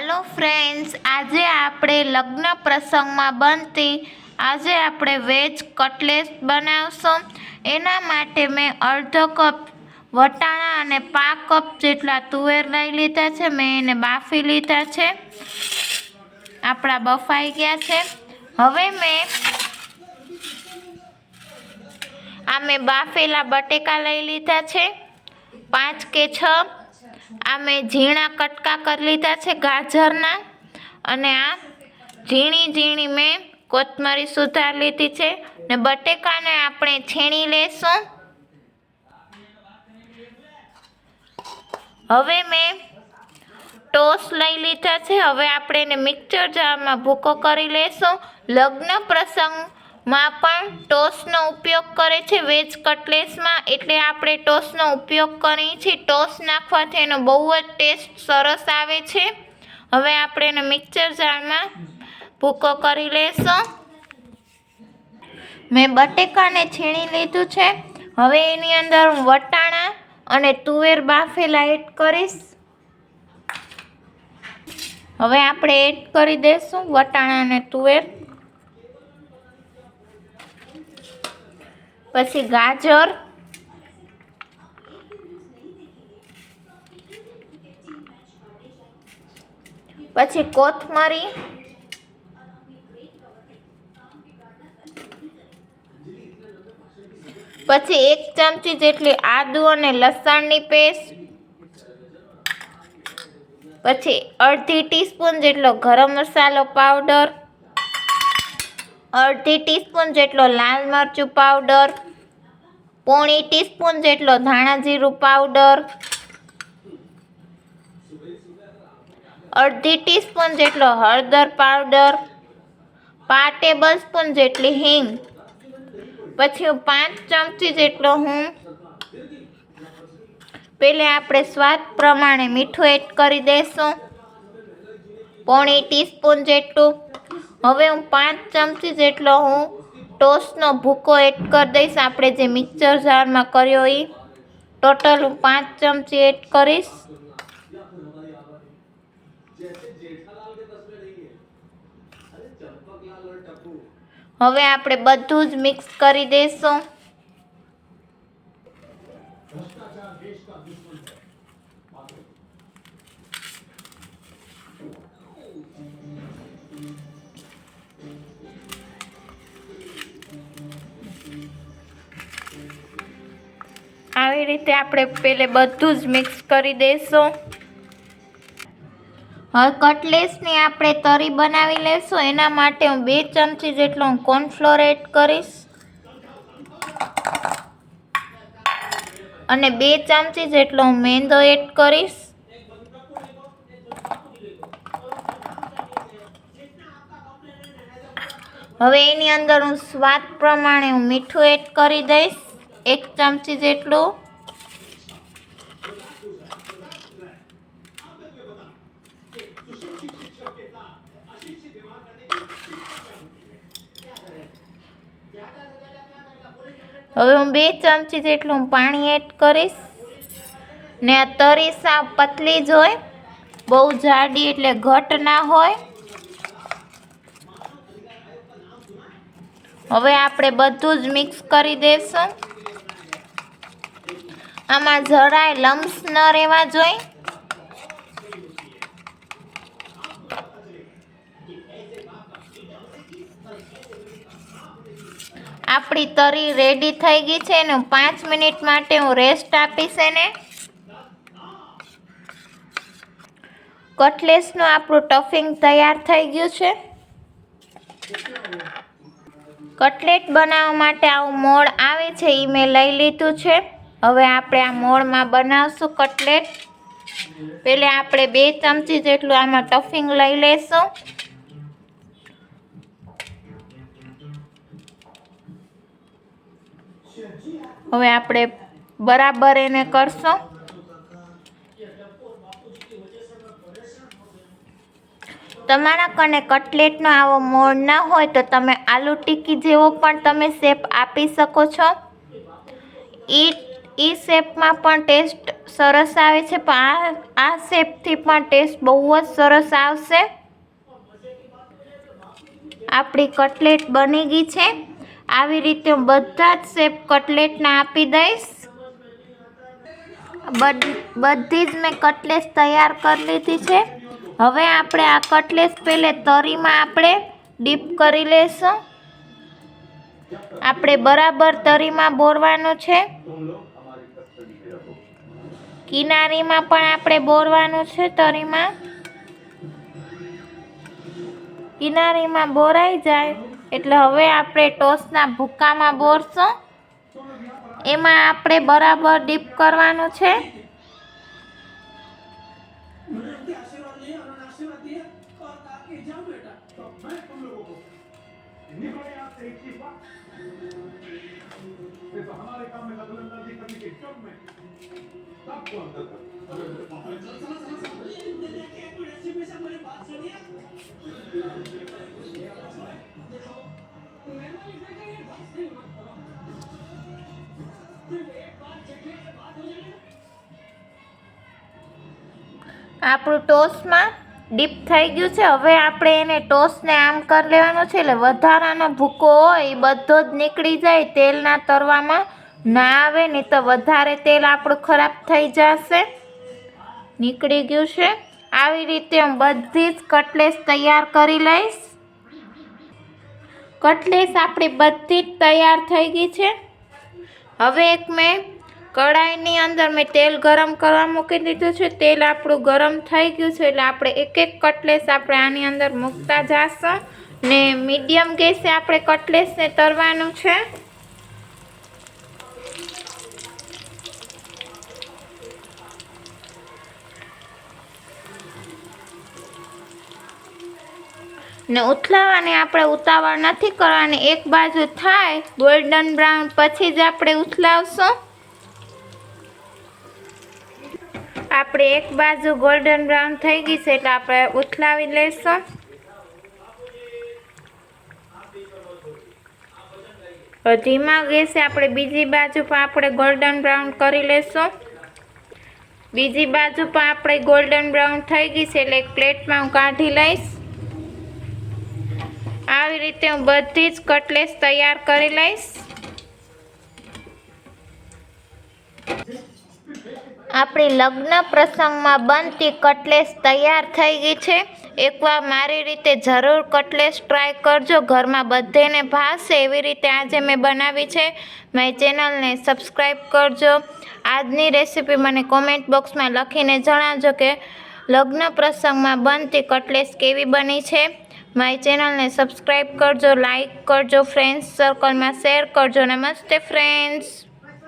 હાલો friends, આજે આપણે લગ્ન પ્રસંગમાં બનતી, આજે આપણે વેજ કટલેટ બનાવશું. એના માટે મેં અડધો કપ વટાણા અને પાંચ કપ જેટલા તુવેર લઈ લીધા છે. મેં એને બાફી લીધા છે. આપણા બફાઈ ગયા છે. હવે મેં આ મેં બાફેલા બટેકા લઈ લીધા છે. પાંચ કે છ આ મેં ઝીણા કટકા કરી લીધા છે ગાજરના અને આ ઝીણી ઝીણી મેં કોથમરી સુધાર લીધી છે ને બટેકાને આપણે છીણી લેશું. હવે મેં ટોસ લઈ લીધા છે. હવે આપણે એને મિક્સર જારમાં ભૂકો કરી લેશું. લગ્ન પ્રસંગમાં પણ ટોસનો ઉપયોગ કરે છે. વેજ કટલેસમાં એટલે આપણે ટોસનો ઉપયોગ કરીએ છીએ. ટોસ નાખવાથી એનો બહુ જ ટેસ્ટ સરસ આવે છે. હવે આપણે એને મિક્સર જારમાં ભૂકો કરી લેશું. મેં બટેકાને છીણી લીધું છે. હવે એની અંદર હું વટાણા અને તુવેર બાફેલા એડ કરીશ. હવે આપણે એડ કરી દઈશું વટાણા અને તુવેર. પછી ગાજર. પછી કોથમરી. પછી એક ચમચી જેટલી આદુ અને લસણની પેસ્ટ. પછી અડધી ટીસ્પૂન જેટલો ગરમ મસાલો પાવડર. અડધી ટીસ્પૂન જેટલો લાલ મરચું પાવડર, પોણી ટીસ્પૂન જેટલો ધાણા જીરું પાવડર, અડધી ટીસ્પૂન જેટલો હળદર પાવડર, પાંચ ટેબલ સ્પૂન જેટલી હિંગ. પછી પાંચ ચમચી જેટલો હું પેલે આપણે સ્વાદ પ્રમાણે મીઠું એડ કરી દઈશું પોણી ટીસ્પૂન જેટલું. હવે હું પાંચ ચમચી જેટલો હું ટોસ્ટનો ભૂકો એડ કરી દઈશ. આપણે જે મિક્સર જારમાં કર્યો એ ટોટલ હું પાંચ ચમચી એડ કરીશ. હવે આપણે બધું જ મિક્સ કરી દઈશું. રીતે આપણે પેલે બધું જ મિક્સ કરી દઈશું હવે કટલેસની આપણે તરી બનાવી લેશું. એના માટે હું બે ચમચી જેટલો હું કોર્નફ્લોર એડ કરીશ. અને બે ચમચી જેટલો હું મેંદો એડ કરીશ. હવે એની અંદર હું સ્વાદ પ્રમાણે હું મીઠું એડ કરી દઈશ. એક ચમચી જેટલું. હવે હું બે ચમચી જેટલું પાણી એડ કરીશ. ને આ તરી સાવ પતલી જ હોય. બહુ જાડી એટલે ઘટ ના હોય. હવે આપણે બધું જ મિક્સ કરી દઈશું આમાં જરાય લમ્સ ન રહેવા જોઈએ. આપણી તરી રેડી થઈ ગઈ છે ને પાંચ મિનિટ માટે હું રેસ્ટ આપીશ એને. કટલેસનું આપણું ટફિંગ તૈયાર થઈ ગયું છે. કટલેટ બનાવવા માટે આવું મોળ આવે છે એ મેં લઈ લીધું છે. હવે આપણે આ મોળમાં બનાવશું કટલેટ. પહેલાં આપણે બે ચમચી જેટલું આમાં ટફિંગ લઈ લેશું હવે આપણે બરાબર એને કરશું. તમારા કને કટલેટનો આવો મોડ ના હોય તો તમે આલુ ટીકી જેવો પણ તમે શેપ આપી શકો છો. એ એ શેપમાં પણ ટેસ્ટ સરસ આવે છે, પણ આ આ શેપથી પણ ટેસ્ટ બહુ જ સરસ આવશે. આપણી કટલેટ બની ગઈ છે. આવી રીતે હું બધા જ શેપ કટલેટના આપી દઈશ. બધ- જ મેં કટલેસ તૈયાર કરી લીધી છે. હવે આપણે આ કટલેસ પહેલે તરીમાં આપણે ડીપ કરી લેશું. આપણે બરાબર તરીમાં બોરવાનું છે. કિનારીમાં પણ આપણે બોરવાનું છે તરીમાં. કિનારીમાં બોરાઈ જાય. એટલે હવે આપણે ટોસના ભૂકામાં બોરશું એમાં આપણે બરાબર ડીપ કરવાનું છે. આપણું ટોસમાં ડીપ થઈ ગયું છે. હવે આપણે એને ટોસને આમ કરી લેવાનું છે. એટલે વધારાનો ભૂકો હોય, એ બધો જ નીકળી જાય. તેલના તરવામાં ના આવે, નહીં તો વધારે તેલ આપણું ખરાબ થઈ જશે. નીકળી ગયું છે. આવી રીતે હું બધી જ કટલેસ તૈયાર કરી લઈશ. કટલેસ આપણી બધી જ તૈયાર થઈ ગઈ છે. હવે એક મેં કડાઈની અંદર મેં તેલ ગરમ કરવા મૂકી દીધું છે. તેલ આપણું ગરમ થઈ ગયું છે એટલે આપણે એક એક કટલેસ આપણે આની અંદર મૂકતા જઈશું ને મીડિયમ ગેસે આપણે કટલેસને તરવાનું છે. ને ઉથલાવાની આપણે ઉતાવળ નથી કરવાની. એક બાજુ થાય ગોલ્ડન બ્રાઉન પછી જ આપણે ઉથલાવશું. આપણે એક બાજુ ગોલ્ડન બ્રાઉન થઈ ગઈ છે એટલે આપણે ઉથલાવી લઈશું. ધીમા ગેસે આપણે બીજી બાજુ પણ આપણે ગોલ્ડન બ્રાઉન કરી લેશું બીજી બાજુ પણ આપણે ગોલ્ડન બ્રાઉન થઈ ગઈ છે એટલે એક પ્લેટમાં હું કાઢી લઈશ. આવી રીતે હું બધી જ કટલેસ તૈયાર કરી લઈશ. આપણી લગ્ન પ્રસંગમાં બનતી કટલેસ તૈયાર થઈ ગઈ છે. એકવાર મારી રીતે જરૂર કટલેસ ટ્રાય કરજો. ઘરમાં બધેને ભાવશે એવી રીતે આજે મેં બનાવી છે. મારી ચેનલને સબસ્ક્રાઈબ કરજો. આજની રેસીપી મને કોમેન્ટ બોક્સમાં લખીને જણાવજો કે લગ્ન પ્રસંગમાં બનતી કટલેસ કેવી બની છે. મારી ચેનલને સબસ્ક્રાઈબ કરજો લાઇક કરજો ફ્રેન્ડ્સ સર્કલમાં શેર કરજો. નમસ્તે ફ્રેન્ડ્સ